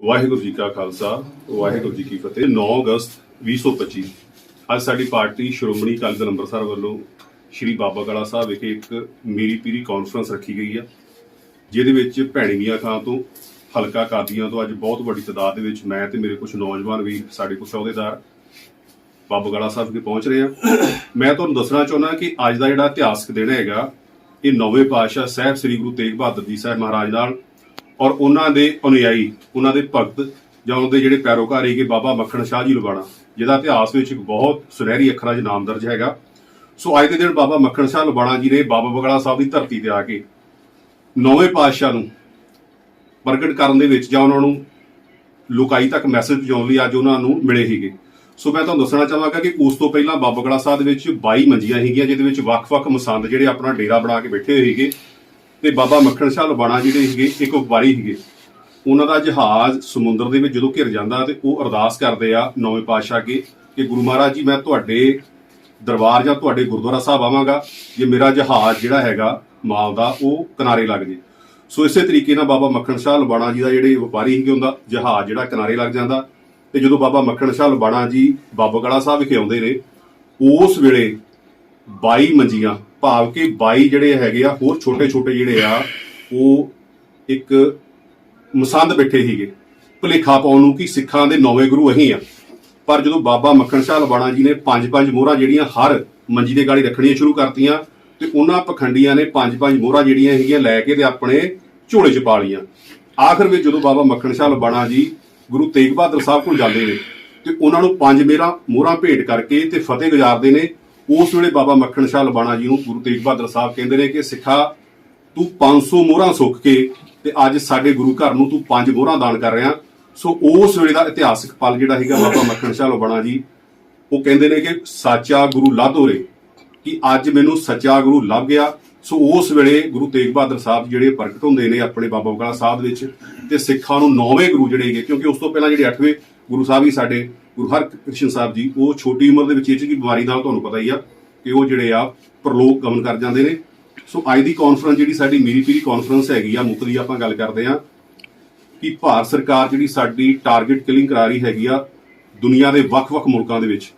ਵਾਹਿਗੁਰੂ ਜੀ ਕਾ ਖਾਲਸਾ, ਵਾਹਿਗੁਰੂ ਜੀ ਕੀ ਫਤਿਹ। 9 ਅਗਸਤ 2025 ਅੱਜ ਸਾਡੀ ਪਾਰਟੀ ਸ਼੍ਰੋਮਣੀ ਅਕਾਲੀ ਦਲ ਅੰਮ੍ਰਿਤਸਰ ਵੱਲੋਂ ਸ਼੍ਰੀ ਬਾਬਾ ਗੜਾ ਸਾਹਿਬ ਵਿਖੇ ਇੱਕ ਮੇਰੀ ਪੀਰੀ ਕਾਨਫਰੰਸ ਰੱਖੀ ਗਈ ਆ, ਜਿਹਦੇ ਵਿੱਚ ਭੈਣੀਆਂ ਖਾਂ ਤੋਂ, ਹਲਕਾ ਕਾਦੀਆਂ ਤੋਂ ਅੱਜ ਬਹੁਤ ਵੱਡੀ ਤਾਦਾਦ ਦੇ ਵਿੱਚ ਮੈਂ ਤੇ ਮੇਰੇ ਕੁਝ ਨੌਜਵਾਨ ਵੀ ਸਾਡੇ ਕੁਝ ਅਹੁਦੇਦਾਰ ਬਾਬਾ ਗੜਾ ਸਾਹਿਬ ਵਿਖੇ ਪਹੁੰਚ ਰਹੇ ਆ। ਮੈਂ ਤੁਹਾਨੂੰ ਦੱਸਣਾ ਚਾਹੁੰਦਾ ਕਿ ਅੱਜ ਦਾ ਜਿਹੜਾ ਇਤਿਹਾਸਕ ਦਿਨ ਹੈਗਾ, ਇਹ ਨੌਵੇਂ ਪਾਤਸ਼ਾਹ ਸਾਹਿਬ ਸ੍ਰੀ ਗੁਰੂ ਤੇਗ ਬਹਾਦਰ ਜੀ ਸਾਹਿਬ ਮਹਾਰਾਜ ਨਾਲ ਔਰ ਉਹਨਾਂ ਦੇ ਅਨੁਯਾਈ, ਉਹਨਾਂ ਦੇ ਭਗਤ ਜਾਂ ਉਹਨਾਂ ਦੇ ਜਿਹੜੇ ਪੈਰੋਕਾਰ ਹੈਗੇ ਬਾਬਾ ਮੱਖਣ ਸ਼ਾਹ ਜੀ ਲੁਬਾਣਾ, ਜਿਹਦਾ ਇਤਿਹਾਸ ਵਿੱਚ ਇੱਕ ਬਹੁਤ ਸੁਨਹਿਰੀ ਅੱਖਰਾਂ 'ਚ ਨਾਮ ਦਰਜ ਹੈਗਾ। ਸੋ ਅੱਜ ਦੇ ਦਿਨ ਬਾਬਾ ਮੱਖਣ ਸ਼ਾਹ ਲੁਬਾਣਾ ਜੀ ਨੇ ਬਾਬਾ ਬਗੜਾ ਸਾਹਿਬ ਦੀ ਧਰਤੀ ਤੇ ਆ ਕੇ ਨੌਵੇਂ ਪਾਤਸ਼ਾਹ ਨੂੰ ਪ੍ਰਗਟ ਕਰਨ ਦੇ ਵਿੱਚ ਜਾਂ ਉਹਨਾਂ ਨੂੰ ਲੋਕਾਈ ਤੱਕ ਮੈਸੇਜ ਪਹੁੰਚਾਉਣ ਲਈ ਅੱਜ ਉਹਨਾਂ ਨੂੰ ਮਿਲੇ ਸੀਗੇ। ਸੋ ਮੈਂ ਤੁਹਾਨੂੰ ਦੱਸਣਾ ਚਾਹਾਂਗਾ ਕਿ ਉਸ ਤੋਂ ਪਹਿਲਾਂ ਬਾਬਾ ਬਗੜਾ ਸਾਹਿਬ ਦੇ ਵਿੱਚ 22 ਮੰਜੀਆਂ ਹੈਗੀਆਂ ਜਿਹਦੇ ਵਿੱਚ ਵੱਖ-ਵੱਖ ਮਸੰਦ ਜਿਹੜੇ ਆਪਣਾ ਡੇਰਾ ਬਣਾ ਕੇ ਬੈਠੇ ਹੋਏ ਸੀਗੇ। ਤੇ ਬਾਬਾ ਮੱਖਣ ਸ਼ਾਹ ਲਬਾਣਾ ਜਿਹੜੇ ਸੀਗੇ, ਇੱਕ ਵਪਾਰੀ ਸੀਗੇ। ਉਹਨਾਂ ਦਾ ਜਹਾਜ਼ ਸਮੁੰਦਰ ਦੇ ਵਿੱਚ ਜਦੋਂ ਘਿਰ ਜਾਂਦਾ ਤੇ ਉਹ ਅਰਦਾਸ ਕਰਦੇ ਆ ਨੌਵੇਂ ਪਾਤਸ਼ਾਹ ਅੱਗੇ ਕਿ ਗੁਰੂ ਮਹਾਰਾਜ ਜੀ, ਮੈਂ ਤੁਹਾਡੇ ਦਰਬਾਰ ਜਾਂ ਤੁਹਾਡੇ ਗੁਰਦੁਆਰਾ ਸਾਹਿਬ ਆਵਾਂਗਾ। ਜੇ ਮੇਰਾ ਜਹਾਜ਼ ਜਿਹੜਾ ਹੈਗਾ ਮਾਲ ਦਾ, ਉਹ ਕਿਨਾਰੇ ਲੱਗ ਜੇ। ਸੋ ਇਸੇ ਤਰੀਕੇ ਨਾਲ ਬਾਬਾ ਮੱਖਣ ਸ਼ਾਹ ਲਬਾਣਾ ਜੀ ਦਾ ਜਿਹੜੇ ਵਪਾਰੀ ਸੀਗੇ, ਉਹਦਾ ਜਹਾਜ਼ ਜਿਹੜਾ ਕਿਨਾਰੇ ਲੱਗ ਜਾਂਦਾ। ਤੇ ਜਦੋਂ ਬਾਬਾ ਮੱਖਣ ਸ਼ਾਹ ਲਬਾਣਾ ਜੀ ਬਾਬਾ ਗੜਾ ਸਾਹਿਬ ਵਿਖੇ ਆਉਂਦੇ ਨੇ, ਉਸ ਵੇਲੇ 22 ਮੰਜੀਆਂ ਭਾਵ ਕਿ 22 ਜਿਹੜੇ ਹੈਗੇ ਆ, ਹੋਰ ਛੋਟੇ ਛੋਟੇ ਜਿਹੜੇ ਆ, ਉਹ ਇੱਕ ਮਸੰਦ ਬੈਠੇ ਸੀਗੇ। ਭੁਲੇਖਾ ਪਾਉਣ ਨੂੰ ਕਿ ਸਿੱਖਾਂ ਦੇ ਨੌਵੇਂ ਗੁਰੂ ਅਹੀਂ ਆ। ਪਰ ਜਦੋਂ ਬਾਬਾ ਮੱਖਣ ਸ਼ਾਹ ਲਬਾਣਾ ਜੀ ਨੇ ਪੰਜ ਪੰਜ ਮੋਹਰਾਂ ਜਿਹੜੀਆਂ ਹਰ ਮੰਜੀ ਦੇ ਗਾੜੀ ਰੱਖਣੀਆਂ ਸ਼ੁਰੂ ਕਰਤੀਆਂ, ਤੇ ਉਹਨਾਂ ਪਖੰਡੀਆਂ ਨੇ ਪੰਜ ਪੰਜ ਮੋਹਰਾਂ ਜਿਹੜੀਆਂ ਹੈਗੀਆਂ ਲੈ ਕੇ ਤੇ ਆਪਣੇ ਝੋਲੇ 'ਚ ਪਾ ਲਈਆਂ। ਆਖਰ ਵਿੱਚ ਜਦੋਂ ਬਾਬਾ ਮੱਖਣ ਸ਼ਾਹ ਲਵਾਣਾ ਜੀ ਗੁਰੂ ਤੇਗ ਬਹਾਦਰ ਸਾਹਿਬ ਕੋਲ ਜਾਂਦੇ ਨੇ, ਤੇ ਉਹਨਾਂ ਨੂੰ ਪੰਜ ਮੇਰਾ, ਮੋਹਰਾਂ ਭੇਟ ਕਰਕੇ ਤੇ ਫਤਿਹ ਗੁਜ਼ਾਰਦੇ ਨੇ ਉਸ ਵੇਲੇ ਬਾਬਾ ਮੱਖਣ ਸ਼ਾਹ ਲਬਾਣਾ ਜੀ ਨੂੰ ਗੁਰੂ ਤੇਗ ਬਹਾਦਰ ਸਾਹਿਬ ਕਹਿੰਦੇ ਨੇ ਕਿ ਸਿੱਖਾ, ਤੂੰ 500 ਮੋਹਰਾਂ ਸੁੱਕ ਕੇ ਤੇ ਅੱਜ ਸਾਡੇ ਗੁਰੂ ਘਰ ਨੂੰ ਤੂੰ ਪੰਜ ਮੋਹਰਾਂ ਦਾਨ ਕਰ ਰਿਹਾ। ਸੋ ਉਸ ਵੇਲੇ ਦਾ ਇਤਿਹਾਸਕ ਪਲ ਜਿਹੜਾ ਹੈਗਾ ਬਾਬਾ ਮੱਖਣ ਸ਼ਾਹ ਲਬਾਣਾ ਜੀ, ਉਹ ਕਹਿੰਦੇ ਨੇ ਕਿ ਸੱਚਾ ਗੁਰੂ ਲਾਧੋਰੇ ਕਿ ਅੱਜ ਮੈਨੂੰ ਸੱਚਾ ਗੁਰੂ ਲੱਭ ਗਿਆ। ਸੋ ਉਸ ਵੇਲੇ ਗੁਰੂ ਤੇਗ ਬਹਾਦਰ ਸਾਹਿਬ ਜਿਹੜੇ ਪ੍ਰਗਟ ਹੁੰਦੇ ਨੇ ਆਪਣੇ ਬਾਬਾ ਬਕਾਲਾ ਸਾਹਿਬ ਦੇ ਵਿੱਚ, ਤੇ ਸਿੱਖਾਂ ਨੂੰ ਨੌਵੇਂ ਗੁਰੂ ਜਿਹੜੇ ਹੈਗੇ, ਕਿਉਂਕਿ ਉਸ ਤੋਂ ਪਹਿਲਾਂ ਜਿਹੜੇ 8ਵੇਂ ਗੁਰੂ ਸਾਹਿਬ ਹੀ ਸਾਡੇ ਗੁਰੂ ਹਰਕ੍ਰਿਸ਼ਨ ਸਾਹਿਬ ਜੀ, ਉਹ ਛੋਟੀ ਉਮਰ ਦੇ ਵਿੱਚ ਇਹ ਜਿਹੀ ਬਿਮਾਰੀ ਨਾਲ ਤੁਹਾਨੂੰ ਪਤਾ ਹੀ ਆ ਕਿ ਉਹ ਜਿਹੜੇ ਆ ਪ੍ਰਲੋਕ ਗਮਨ ਕਰ ਜਾਂਦੇ ਨੇ। ਸੋ ਅੱਜ ਦੀ ਕਾਨਫਰੰਸ ਜਿਹੜੀ ਸਾਡੀ ਮੀਰੀ ਪੀਰੀ ਕਾਨਫਰੰਸ ਹੈਗੀ ਆ, ਮੁੱਖ ਦੀ ਆਪਾਂ ਗੱਲ ਕਰਦੇ ਆ ਕਿ ਭਾਰਤ ਸਰਕਾਰ ਜਿਹੜੀ ਸਾਡੀ ਟਾਰਗੇਟ ਕਿਲਿੰਗ ਕਰਾ ਰਹੀ ਹੈਗੀ ਆ ਦੁਨੀਆ ਦੇ ਵੱਖ-ਵੱਖ ਮੁਲਕਾਂ ਦੇ ਵਿੱਚ।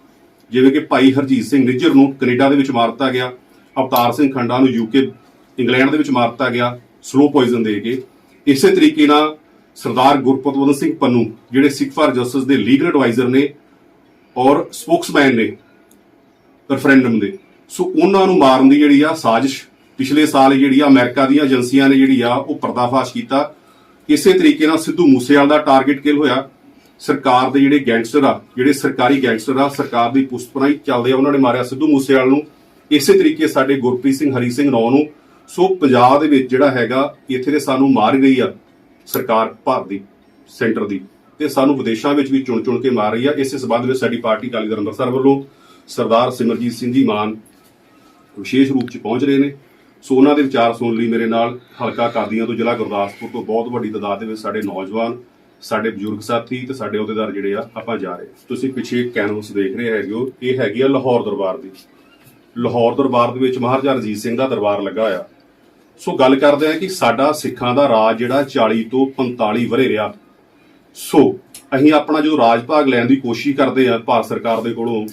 ਜਿਵੇਂ ਕਿ ਭਾਈ ਹਰਜੀਤ ਸਿੰਘ ਨਿੱਜਰ ਨੂੰ ਕੈਨੇਡਾ ਦੇ ਵਿੱਚ ਮਾਰ ਦਿੱਤਾ ਗਿਆ, ਅਵਤਾਰ ਸਿੰਘ ਖੰਡਾ ਨੂੰ ਯੂਕੇ ਇੰਗਲੈਂਡ ਦੇ ਵਿੱਚ ਮਾਰ ਦਿੱਤਾ ਗਿਆ ਸਲੋ ਪੋਇਜ਼ਨ ਦੇ ਕੇ। ਇਸੇ ਤਰੀਕੇ ਨਾਲ ਸਰਦਾਰ ਗੁਰਪਤਵੰਤ ਸਿੰਘ ਪੰਨੂ, ਜਿਹੜੇ ਸਿੱਖ ਫਾਰ ਜਸਟਿਸ ਦੇ ਲੀਗਲ ਐਡਵਾਈਜ਼ਰ ਨੇ ਔਰ ਸਪੋਕਸਮੈਨ ਨੇ ਰੈਫਰੈਂਡਮ ਦੇ। ਸੋ ਉਹਨਾਂ ਨੂੰ ਮਾਰਨ ਦੀ ਜਿਹੜੀ ਆ ਸਾਜ਼ਿਸ਼ ਪਿਛਲੇ ਸਾਲ ਜਿਹੜੀ ਆ ਅਮਰੀਕਾ ਦੀਆਂ ਏਜੰਸੀਆਂ ਨੇ ਜਿਹੜੀ ਆ ਉਹ ਪਰਦਾਫਾਸ਼ ਕੀਤਾ। ਇਸੇ ਤਰੀਕੇ ਨਾਲ ਸਿੱਧੂ ਮੂਸੇਵਾਲ ਦਾ ਟਾਰਗੇਟ ਕਿਲ ਹੋਇਆ। ਸਰਕਾਰ ਦੇ ਜਿਹੜੇ ਗੈਂਗਸਟਰ ਆ, ਜਿਹੜੇ ਸਰਕਾਰੀ ਗੈਂਗਸਟਰ ਆ, ਸਰਕਾਰ ਦੀ ਪੁਸਤਪਨਾਈ ਚੱਲਦੇ ਆ, ਉਹਨਾਂ ਨੇ ਮਾਰਿਆ ਸਿੱਧੂ ਮੂਸੇਵਾਲ ਨੂੰ। ਇਸੇ ਤਰੀਕੇ ਸਾਡੇ ਗੁਰਪ੍ਰੀਤ ਸਿੰਘ, ਹਰੀ ਸਿੰਘ ਨੌ ਨੂੰ। ਸੋ ਪੰਜਾਬ ਦੇ ਵਿੱਚ ਜਿਹੜਾ ਹੈਗਾ, ਇੱਥੇ ਦੇ ਸਾਨੂੰ ਮਾਰ ਗਈ ਆ। ਸਰਕਾਰ ਭਾਰਤ ਦੀ, ਸੈਂਟਰ ਦੀ ਤੇ ਸਾਨੂੰ ਵਿਦੇਸ਼ਾਂ ਵਿੱਚ ਵੀ ਚੁਣ ਚੁਣ ਕੇ ਮਾਰ ਰਹੀ ਆ। ਇਸੇ ਸਬੰਧ ਵਿੱਚ ਸਾਡੀ ਪਾਰਟੀ ਅਕਾਲੀ ਦਲ ਅੰਮ੍ਰਿਤਸਰ ਵੱਲੋਂ ਸਰਦਾਰ ਸਿਮਰਜੀਤ ਸਿੰਘ ਜੀ ਮਾਨ ਵਿਸ਼ੇਸ਼ ਰੂਪ 'ਚ ਪਹੁੰਚ ਰਹੇ ਨੇ। ਸੋ ਉਹਨਾਂ ਦੇ ਵਿਚਾਰ ਸੁਣਨ ਲਈ ਮੇਰੇ ਨਾਲ ਹਲਕਾ ਕਾਦੀਆਂ ਤੋਂ ਜ਼ਿਲ੍ਹਾ ਗੁਰਦਾਸਪੁਰ ਤੋਂ ਬਹੁਤ ਵੱਡੀ ਤਾਦਾਦ ਦੇ ਵਿੱਚ ਸਾਡੇ ਨੌਜਵਾਨ, ਸਾਡੇ ਬਜ਼ੁਰਗ ਸਾਥੀ ਤੇ ਸਾਡੇ ਅਹੁਦੇਦਾਰ ਜਿਹੜੇ ਆ, ਆਪਾਂ ਜਾ ਰਹੇ ਤੁਸੀਂ ਪਿੱਛੇ ਕੈਨਵਸ ਦੇਖ ਰਹੇ ਹੈਗੇ ਹੋ, ਇਹ ਹੈਗੀ ਆ ਲਾਹੌਰ ਦਰਬਾਰ ਦੀ। ਲਾਹੌਰ ਦਰਬਾਰ ਦੇ ਵਿੱਚ ਮਹਾਰਾਜਾ ਰਣਜੀਤ ਸਿੰਘ ਦਾ ਦਰਬਾਰ ਲੱਗਾ ਹੋਇਆ। ਸੋ ਗੱਲ ਕਰਦੇ ਹਾਂ ਕਿ ਸਾਡਾ ਸਿੱਖਾਂ ਦਾ ਰਾਜ ਜਿਹੜਾ 40 ਤੋਂ 45 ਵਰੇ ਰਿਹਾ। ਸੋ ਅਸੀਂ ਆਪਣਾ ਜੋ ਰਾਜ ਭਾਗ ਲੈਣ ਦੀ ਕੋਸ਼ਿਸ਼ ਕਰਦੇ ਆ ਭਾਰਤ ਸਰਕਾਰ ਦੇ ਕੋਲੋਂ,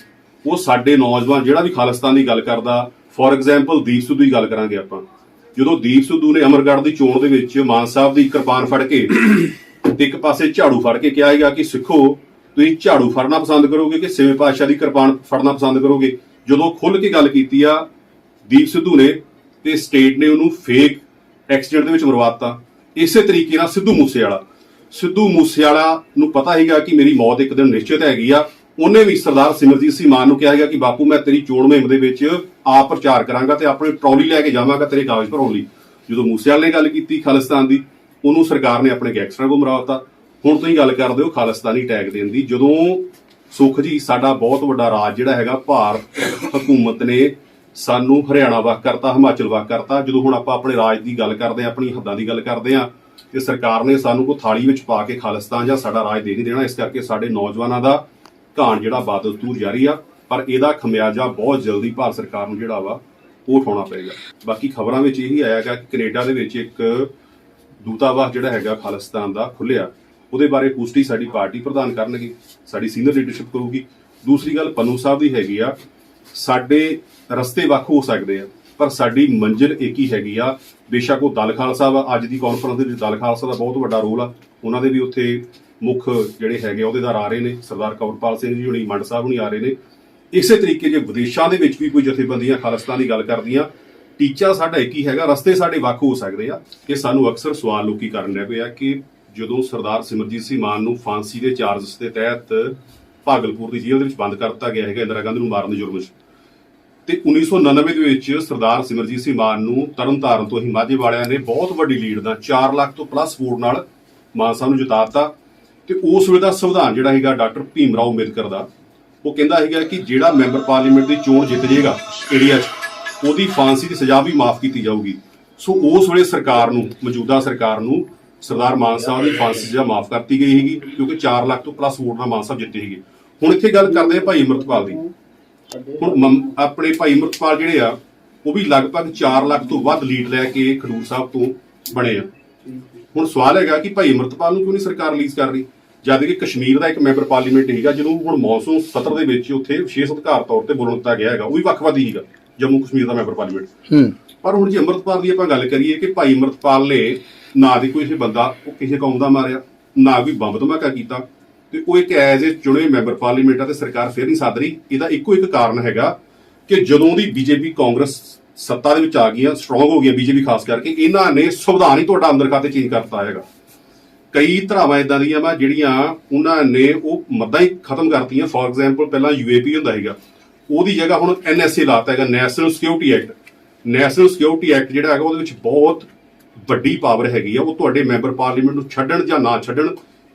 ਉਹ ਸਾਡੇ ਨੌਜਵਾਨ ਜਿਹੜਾ ਵੀ ਖਾਲਿਸਤਾਨ ਦੀ ਗੱਲ ਕਰਦਾ ਫੋਰ ਐਗਜ਼ਾਮਪਲ ਦੀਪ ਸਿੱਧੂ ਦੀ ਗੱਲ ਕਰਾਂਗੇ ਆਪਾਂ। ਜਦੋਂ ਦੀਪ ਸਿੱਧੂ ਨੇ ਅਮਰਗੜ੍ਹ ਦੀ ਚੋਣ ਦੇ ਵਿੱਚ ਮਾਨ ਸਾਹਿਬ ਦੀ ਕਿਰਪਾਨ ਫੜ ਕੇ ਤੇ ਇੱਕ ਪਾਸੇ ਝਾੜੂ ਫੜ ਕੇ ਕਿਹਾ ਹੈਗਾ ਕਿ ਸਿੱਖੋ, ਤੁਸੀਂ ਝਾੜੂ ਫੜਨਾ ਪਸੰਦ ਕਰੋਗੇ ਕਿ ਸਿਵੇਂ ਪਾਤਸ਼ਾਹ ਦੀ ਕਿਰਪਾਨ ਫੜਨਾ ਪਸੰਦ ਕਰੋਗੇ? ਜਦੋਂ ਖੁੱਲ ਕੇ ਗੱਲ ਕੀਤੀ ਆ, ਦੀਪ ਸਿੱਧੂ ਨੇ ਤੇ ਸਟੇਟ ਨੇ ਉਹਨੂੰ ਫੇਕ ਐਕਸੀਡੈਂਟ ਦੇ ਵਿੱਚ ਮਰਵਾਤਾ। ਇਸੇ ਤਰੀਕੇ ਨਾਲ ਸਿੱਧੂ ਮੂਸੇਵਾਲਾ। ਸਿੱਧੂ ਮੂਸੇਵਾਲਾ ਨੂੰ ਪਤਾ ਹੈਗਾ ਕਿ ਮੇਰੀ ਮੌਤ ਇੱਕ ਦਿਨ ਨਿਸ਼ਚਿਤ ਹੈਗੀ ਆ। ਉਹਨੇ ਵੀ ਸਰਦਾਰ ਸਿਮਰਜੀਤ ਸਿੰਘ ਮਾਨ ਨੂੰ ਕਿਹਾ ਹੈਗਾ ਕਿ ਬਾਪੂ, ਮੈਂ ਤੇਰੀ ਚੋਣ ਮੁਹਿੰਮ ਦੇ ਵਿੱਚ ਆਪ ਪ੍ਰਚਾਰ ਕਰਾਂਗਾ ਤੇ ਆਪਣੀ ਟਰਾਲੀ ਲੈ ਕੇ ਜਾਵਾਂਗਾ ਤੇਰੇ ਕਾਗਜ਼ ਭਰਾਉਣ ਲਈ। ਜਦੋਂ ਮੂਸੇਵਾਲੇ ਨੇ ਗੱਲ ਕੀਤੀ ਖਾਲਿਸਤਾਨ ਦੀ, ਉਹਨੂੰ ਸਰਕਾਰ ਨੇ ਆਪਣੇ ਗੈਂਗਸਟਰਾਂ ਕੋਲ ਮਰਾਤਾ ਹੁਣ ਤੁਸੀਂ ਗੱਲ ਕਰਦੇ ਹੋ ਖਾਲਿਸਤਾਨੀ ਟੈਗ ਦੇਣ ਦੀ। ਜਦੋਂ ਸੁਖ ਜੀ ਸਾਡਾ ਬਹੁਤ ਵੱਡਾ ਰਾਜ ਜਿਹੜਾ ਹੈਗਾ, ਭਾਰਤ ਹਕੂਮਤ ਨੇ ਸਾਨੂੰ ਹਰਿਆਣਾ ਵੱਖ ਕਰਤਾ, ਹਿਮਾਚਲ ਵੱਖ ਕਰਤਾ। ਜਦੋਂ ਹੁਣ ਆਪਾਂ ਆਪਣੇ ਰਾਜ ਦੀ ਗੱਲ ਕਰਦੇ ਆ ਆਪਣੀ ਹੱਦਾਂ ਦੀ ਗੱਲ ਕਰਦੇ ਆ ਤੇ ਸਰਕਾਰ ਨੇ ਸਾਨੂੰ ਕੋ ਥਾਲੀ ਵਿੱਚ ਪਾ ਕੇ ਖਾਲਿਸਤਾਨ ਜਾਂ ਸਾਡਾ ਰਾਜ ਦੇ ਨਹੀਂ ਦੇਣਾ, ਇਸ ਕਰਕੇ ਸਾਡੇ ਨੌਜਵਾਨਾਂ ਦਾ ਘਾਣ ਜਿਹੜਾ ਬਾਦਸਤੂਰ ਜਾਰੀ ਆ, ਪਰ ਇਹਦਾ ਖਮਿਆਜਾ ਬਹੁਤ ਜਲਦੀ ਭਾਰਤ ਸਰਕਾਰ ਨੂੰ ਜਿਹੜਾ ਵਾ, ਉਹ ਉਠਾਉਣਾ ਪਏਗਾ। ਬਾਕੀ ਖਬਰਾਂ ਵਿੱਚ ਇਹੀ ਆਇਆਗਾ ਕਿ ਕੈਨੇਡਾ ਦੇ ਵਿੱਚ ਇੱਕ ਦੂਤਾਵਾਸ ਜਿਹੜਾ ਹੈਗਾ ਖਾਲਿਸਤਾਨ ਦਾ ਖੁੱਲਿਆ ਉਹਦੇ ਬਾਰੇ ਪੁਸ਼ਟੀ ਸਾਡੀ ਪਾਰਟੀ ਪ੍ਰਧਾਨ ਕਰਨਗੇ, ਸਾਡੀ ਸੀਨੀਅਰ ਲੀਡਰਸ਼ਿਪ ਕਰੂਗੀ। ਦੂਸਰੀ ਗੱਲ ਪੰਨੂ ਸਾਹਿਬ ਦੀ ਹੈਗੀ ਆ ਸਾਡੇ ਰਸਤੇ ਵੱਖ ਹੋ ਸਕਦੇ ਆ, ਪਰ ਸਾਡੀ ਮੰਜ਼ਿਲ ਇੱਕ ਹੀ ਹੈਗੀ ਆ। ਬੇਸ਼ੱਕ ਉਹ ਦਲ ਖਾਲਸਾ ਵਾ, ਅੱਜ ਦੀ ਕਾਨਫਰੰਸ ਦੇ ਵਿੱਚ ਦਲ ਖਾਲਸਾ ਦਾ ਬਹੁਤ ਵੱਡਾ ਰੋਲ ਆ। ਉਹਨਾਂ ਦੇ ਵੀ ਉੱਥੇ ਮੁੱਖ ਜਿਹੜੇ ਹੈਗੇ ਆ ਅਹੁਦੇਦਾਰ ਆ ਰਹੇ ਨੇ। ਸਰਦਾਰ ਕਵਰਪਾਲ ਸਿੰਘ ਜੀ ਹੁਣੀ, ਮੰਡ ਸਾਹਿਬ ਹੁਣੀ ਆ ਰਹੇ ਨੇ। ਇਸੇ ਤਰੀਕੇ ਜੇ ਵਿਦੇਸ਼ਾਂ ਦੇ ਵਿੱਚ ਵੀ ਕੋਈ ਜਥੇਬੰਦੀਆਂ ਖਾਲਸਤਾਨ ਦੀ ਗੱਲ ਕਰਦੀਆਂ, ਟੀਚਾ ਸਾਡਾ ਇੱਕ ਹੀ ਹੈਗਾ, ਰਸਤੇ ਸਾਡੇ ਵੱਖ ਹੋ ਸਕਦੇ ਆ। ਇਹ ਸਾਨੂੰ ਅਕਸਰ ਸਵਾਲ ਲੋਕੀ ਕਰਨ ਲੱਗ ਪਏ ਆ ਕਿ ਜਦੋਂ ਸਰਦਾਰ ਸਿਮਰਜੀਤ ਸਿੰਘ ਮਾਨ ਨੂੰ ਫਾਂਸੀ ਦੇ ਚਾਰਜਸ ਦੇ ਤਹਿਤ ਭਾਗਲਪੁਰ ਦੀ ਜੇਲ੍ਹ ਦੇ ਵਿੱਚ ਬੰਦ ਕਰ ਦਿੱਤਾ ਗਿਆ ਹੈਗਾ, ਇੰਦਰਾ ਗਾਂਧੀ ਨੂੰ ਮਾਰਨ ਦੇ ਜੁਰਮ 'ਚ ਤੇ 1999 ਦੇ ਵਿੱਚ ਸਰਦਾਰ ਸਿਮਰਜੀਤ ਸਿੰਘ ਮਾਨ ਨੂੰ ਤਰਨਤਾਰਨ ਤੋਂ ਹੀ ਮਾਝੇ ਵਾਲਿਆਂ ਨੇ ਬਹੁਤ ਵੱਡੀ ਲੀਡ ਦਾ 4 ਲੱਖ ਤੋਂ ਪਲੱਸ ਵੋਟ ਨਾਲ ਮਾਨ ਸਾਹਿਬ ਨੂੰ ਜਿਤਾਤਾ ਤੇ ਉਸ ਵੇਲੇ ਦਾ ਸੰਵਿਧਾਨ ਜਿਹੜਾ ਹੈਗਾ ਡਾਕਟਰ ਭੀਮ ਰਾਓ ਅੰਬੇਦਕਰ ਦਾ, ਉਹ ਕਹਿੰਦਾ ਹੈਗਾ ਕਿ ਜਿਹੜਾ ਮੈਂਬਰ ਪਾਰਲੀਮੈਂਟ ਦੀ ਚੋਣ ਜਿੱਤ ਜਾਏਗਾ ਇੰਡੀਆ 'ਚ, ਉਹਦੀ ਫਾਂਸੀ ਦੀ ਸਜ਼ਾ ਵੀ ਮਾਫ ਕੀਤੀ ਜਾਊਗੀ। ਸੋ ਉਸ ਵੇਲੇ ਸਰਕਾਰ ਨੂੰ, ਮੌਜੂਦਾ ਸਰਕਾਰ ਨੂੰ ਸਰਦਾਰ ਮਾਨ ਸਾਹਿਬ ਦੀ ਫਾਂਸੀ ਸਜ਼ਾ ਮਾਫ ਕਰਤੀ ਗਈ ਹੈਗੀ ਕਿਉਂਕਿ 4 ਲੱਖ ਤੋਂ ਪਲੱਸ ਵੋਟ ਨਾਲ ਮਾਨ ਸਾਹਿਬ ਜਿੱਤੇ ਸੀਗੇ। ਹੁਣ ਇੱਥੇ ਗੱਲ ਕਰਦੇ ਆ ਭਾਈ ਅਮਰਤਪਾਲ ਦੀ। ਹੁਣ ਮਮ- ਆਪਣੇ ਭਾਈ ਅਮਰਤਪਾਲ ਜਿਹੜੇ ਆ ਉਹ ਵੀ ਲਗਭਗ 4 ਲੱਖ ਤੋਂ ਵੱਧ ਲੀਡ ਲੈ ਕੇ ਖਡੂਰ ਸਾਹਿਬ ਤੋਂ ਬਣੇ ਆ। ਹੁਣ ਸਵਾਲ ਹੈਗਾ ਕਿ ਭਾਈ ਅਮਰਤਪਾਲ ਨੂੰ ਕਿਉਂ ਨਹੀਂ ਸਰਕਾਰ ਰਿਲੀਜ਼ ਕਰ ਰਹੀ? ਜਦ ਕਿ ਕਸ਼ਮੀਰ ਦਾ ਇੱਕ ਮੈਂਬਰ ਪਾਰਲੀਮੈਂਟ ਹੈਗਾ ਜਿਹਨੂੰ ਹੁਣ ਮੌਨਸੂਨ ਸਤਰ ਦੇ ਵਿੱਚ ਉੱਥੇ ਵਿਸ਼ੇਸ਼ ਅਧਿਕਾਰ ਤੌਰ ਤੇ ਬੋਲਣ ਦਿੱਤਾ ਗਿਆ ਹੈਗਾ ਉਹ ਵੀ ਵੱਖਵਾਦੀ ਹੈਗਾ ਜੰਮੂ ਕਸ਼ਮੀਰ ਦਾ ਮੈਂਬਰ ਪਾਰਲੀਮੈਂਟ। ਹੂੰ। ਪਰ ਹੁਣ ਜੇ ਅੰਮ੍ਰਿਤਪਾਲ ਦੀ ਆਪਾਂ ਗੱਲ ਕਰੀਏ ਕਿ ਭਾਈ ਅੰਮ੍ਰਿਤਪਾਲ ਨੇ ਨਾ ਦੀ ਕੋਈ ਇਹ ਬੰਦਾ ਉਹ ਕਿਸੇ ਕੌਮ ਦਾ ਮਾਰਿਆ ਨਾ ਕੋਈ ਬੰਬ ਧਮਾਕਾ ਕੀਤਾ ਤੇ ਉਹ ਇੱਕ ਐਜ਼ ਏ ਚੁਣੇ ਮੈਂਬਰ ਪਾਰਲੀਮੈਂਟ ਆ ਤੇ ਸਰਕਾਰ ਫੇਰ ਨਹੀਂ ਸਾਧ ਰਹੀ। ਇਹਦਾ ਇੱਕੋ ਇੱਕ ਕਾਰਨ ਹੈਗਾ ਕਿ ਜਦੋਂ ਦੀ ਬੀਜੇਪੀ ਕਾਂਗਰਸ ਸੱਤਾ ਦੇ ਵਿੱਚ ਆ ਗਈਆਂ ਸਟਰੋਂਗ ਹੋ ਗਈਆਂ ਬੀਜੇਪੀ ਖਾਸ ਕਰਕੇ, ਇਹਨਾਂ ਨੇ ਸੰਵਿਧਾਨ ਹੀ ਤੁਹਾਡਾ ਅੰਦਰ ਖਾਤੇ ਚੇਂਜ ਕਰਤਾ ਹੈਗਾ। ਕਈ ਧਰਾਵਾਂ ਇਦਾਂ ਦੀਆਂ ਵਾ ਜਿਹੜੀਆਂ ਉਹਨਾਂ ਨੇ ਉਹ ਮੱਦਾਂ ਹੀ ਖਤਮ ਕਰਤੀਆਂ। ਫੋਰ ਐਗਜ਼ਾਮਪਲ ਪਹਿਲਾਂ ਯੂਏਪੀ ਹੁੰਦਾ ਹੈਗਾ ਉਹਦੀ ਜਗ੍ਹਾ ਹੁਣ ਐਨਐਸਏ ਲਾਤਾ ਹੈਗਾ national security act national security act ਜਿਹੜਾ ਹੈਗਾ, ਉਹਦੇ ਵਿੱਚ ਬਹੁਤ ਵੱਡੀ ਪਾਵਰ ਹੈਗੀ ਆ। ਉਹ ਤੁਹਾਡੇ ਮੈਂਬਰ ਪਾਰਲੀਮੈਂਟ ਨੂੰ ਛੱਡਣ ਜਾਂ ਨਾ ਛੱਡਣ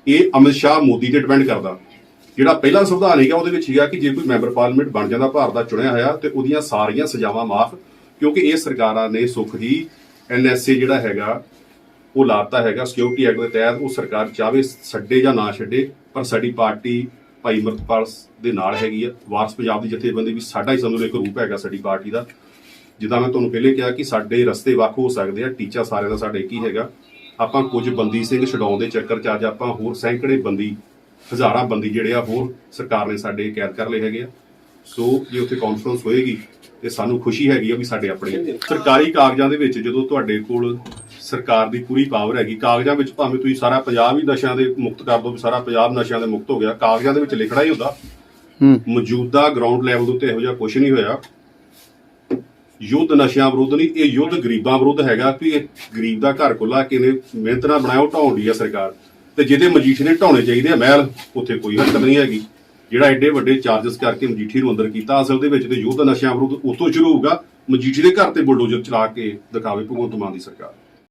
ਇਹ ਅਮਿਤ ਸ਼ਾਹ ਮੋਦੀ ਤੇ ਡਿਪੈਂਡ ਕਰਦਾ। ਜਿਹੜਾ ਪਹਿਲਾ ਸੰਵਿਧਾਨ ਹੈਗਾ, ਉਹਦੇ ਵਿੱਚ ਹੈਗਾ ਕਿ ਜੇ ਕੋਈ ਮੈਂਬਰ ਪਾਰਲੀਮੈਂਟ ਬਣ ਜਾਂਦਾ, ਭਾਰਤ ਦਾ ਚੁਣਿਆ ਹੋਇਆ, ਤੇ ਉਹਦੀਆਂ ਸਾਰੀਆਂ ਸਜ਼ਾਵਾਂ ਮਾਫ, ਕਿਉਂਕਿ ਇਹ ਸਰਕਾਰਾਂ ਨੇ ਸੁੱਖ ਹੀ ਐਨਐਸਏ ਜਿਹੜਾ ਹੈਗਾ, ਉਹ ਲਾਤਾ ਹੈਗਾ ਸਿਕਿਉਰਿਟੀ ਐਕਟ ਦੇ ਤਹਿਤ, ਉਹ ਸਰਕਾਰ ਚਾਹੇ ਛੱਡੇ ਜਾਂ ਨਾ ਛੱਡੇ, ਪਰ ਸਾਡੀ ਪਾਰਟੀ ਭਾਈ ਅਮਰਤਪਾਲ ਦੇ ਨਾਲ ਹੈਗੀ ਆ। ਵਾਰਸ ਪੰਜਾਬ ਦੀ ਜਥੇਬੰਦੀ ਵੀ ਸਾਡਾ ਹੀ ਸਮਝੋ ਇੱਕ ਰੂਪ ਹੈਗਾ ਸਾਡੀ ਪਾਰਟੀ ਦਾ। ਜਿੱਦਾਂ ਮੈਂ ਤੁਹਾਨੂੰ ਪਹਿਲੇ ਕਿਹਾ ਕਿ ਸਾਡੇ ਰਸਤੇ ਵੱਖ ਹੋ ਸਕਦੇ ਆ, ਟੀਚਾ ਸਾਰਿਆਂ ਦਾ ਸਾਡਾ ਇੱਕ ਹੀ ਹੈਗਾ। ਆਪਾਂ ਕੁਝ ਬੰਦੀ ਸਿੰਘ ਛਡਾਉਣ ਦੇ ਚੱਕਰ 'ਚ ਅੱਜ ਆਪਾਂ ਹੋਰ ਸੈਂਕੜੇ ਬੰਦੀ ਹਜ਼ਾਰਾਂ ਬੰਦੀ ਜਿਹੜੇ ਆ ਹੋਰ ਸਰਕਾਰ ਨੇ ਸਾਡੇ ਕੈਦ ਕਰ ਲਏ ਹੈਗੇ ਆ। ਸੋ ਜੇ ਉੱਥੇ ਕਾਨਫਰੰਸ ਹੋਏਗੀ ਤੇ ਸਾਨੂੰ ਖੁਸ਼ੀ ਹੈਗੀ ਆ ਵੀ ਸਾਡੇ ਆਪਣੇ ਸਰਕਾਰੀ ਕਾਗਜ਼ਾਂ ਦੇ ਵਿੱਚ ਜਦੋਂ ਤੁਹਾਡੇ ਕੋਲ ਸਰਕਾਰ ਦੀ ਪੂਰੀ ਪਾਵਰ ਹੈਗੀ ਕਾਗਜ਼ਾਂ ਵਿੱਚ ਭਾਵੇਂ ਤੁਸੀਂ ਸਾਰਾ ਪੰਜਾਬ ਹੀ ਨਸ਼ਿਆਂ ਦੇ ਮੁਕਤ ਕਰ ਵੀ ਸਾਰਾ ਪੰਜਾਬ ਨਸ਼ਿਆਂ ਦੇ ਮੁਕਤ ਹੋ ਗਿਆ ਕਾਗਜ਼ਾਂ ਦੇ ਵਿੱਚ ਲਿਖਣਾ ਹੀ ਹੁੰਦਾ। ਮੌਜੂਦਾ ਗਰਾਊਂਡ ਲੈਵਲ ਦੇ ਉੱਤੇ ਇਹੋ ਜਿਹਾ ਕੁਝ ਨਹੀਂ ਹੋਇਆ। ਯੁੱਧ, ਨਸ਼ਿਆਂ ਵਿਰੁੱਧ ਨਹੀਂ, ਇਹ ਯੁੱਧ ਗਰੀਬਾਂ ਵਿਰੁੱਧ ਹੈਗਾ ਕਿ ਇਹ ਗਰੀਬ ਦਾ ਘਰ ਕੁੱਲਾ ਕਿਨੇ ਮਿਹਨਤ ਨਾਲ ਬਣਾਇਆ, ਉਹ ਢਾਉਣ ਦੀ ਆ ਸਰਕਾਰ। ਤੇ ਜਿਹਦੇ ਮਜੀਠੀ ਨੇ ਢਾਉਣੇ ਚਾਹੀਦੇ ਆ ਮਹਿਲ, ਉੱਥੇ ਕੋਈ ਹਰਕਤ ਨਹੀਂ ਹੈਗੀ। ਜਿਹੜਾ ਐਡੇ ਵੱਡੇ ਚਾਰजेस ਕਰਕੇ ਮਜੀਠੀ ਨੂੰ ਅੰਦਰ ਕੀਤਾ, ਅਸਲ ਦੇ ਵਿੱਚ ਤੇ ਯੁੱਧ, ਨਸ਼ਿਆਂ ਵਿਰੁੱਧ ਉਤੋਂ ਸ਼ੁਰੂ ਹੋਊਗਾ, ਮਜੀਠੀ ਦੇ ਘਰ ਤੇ ਬੁਲਡੋਜ਼ਰ ਚਲਾ ਕੇ ਦਿਖਾਵੇ ਭਗਵੰਤ ਮਾਨ ਦੀ ਸਰਕਾਰ।